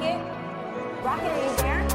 Rocket. Rocket, are you there?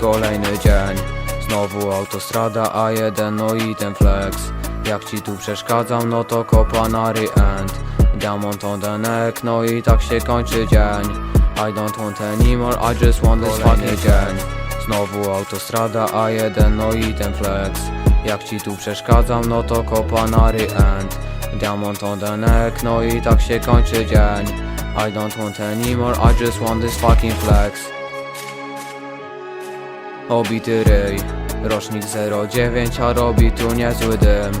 kolejny dzień znowu autostrada A1, no i ten flex. Jak ci tu przeszkadzam, no to kopa na re-end. Diamond on the neck, no i tak się kończy dzień. I don't want anymore, I just want this fucking dzień Znowu autostrada A1, no i ten flex. Jak ci tu przeszkadzam, no to kopa na re-end. Diamond on the neck, no i tak się kończy dzień. I don't want anymore, I just want this fucking flex Obity ryj, rocznik 09, a robi tu niezły dym.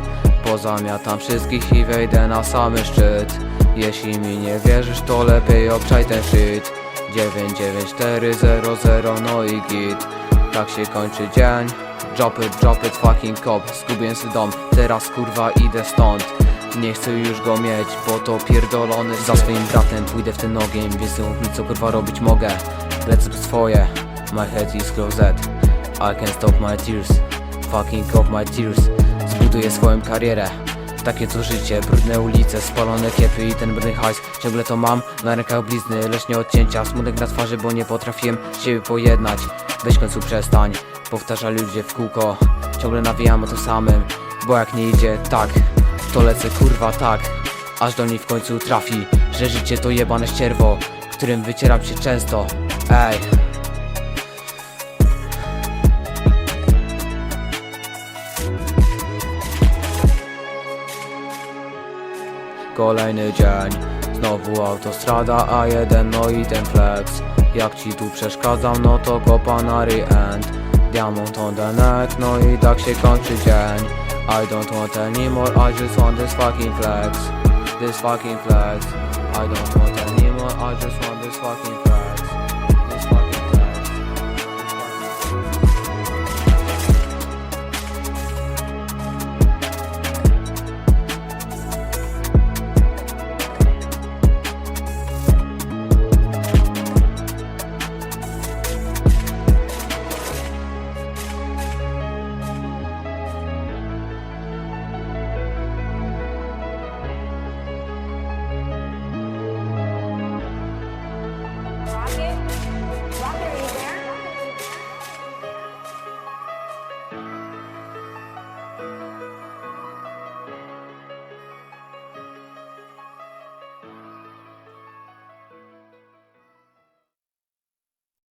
Pozamiatam wszystkich i wejdę na samy szczyt. Jeśli mi nie wierzysz, to lepiej obczaj ten shit 99400, no i git. Tak się kończy dzień. Drop it, drop it, fucking cop Zgubiłem swój dom, teraz kurwa idę stąd. Nie chcę już go mieć, bo to pierdolony. Za swoim bratem pójdę w ten ogień, więc nie mi co kurwa robić mogę. Lecę swoje, my head is closet I can't stop my tears, fucking off my tears. Zbuduję swoją karierę. Takie to życie, brudne ulice, spalone kiepy i ten brudny hajs. Ciągle to mam, na rękach blizny, lecz nie odcięcia. Smutek na twarzy, bo nie potrafiłem siebie pojednać. Weź końcu przestań, powtarza ludzie w kółko. Ciągle nawijam o tym samym, bo jak nie idzie tak To lecę kurwa tak, aż do niej w końcu trafi Że życie to jebane ścierwo, którym wycieram się często. Ej Kolejny dzień, znowu autostrada A1, no i ten flex. Jak ci tu przeszkadzam, no to kopa na re-end Diamond on the neck, no i tak się kończy dzień. I don't want anymore, I just want this fucking flex. This fucking flex. I don't want anymore, I just want this fucking flex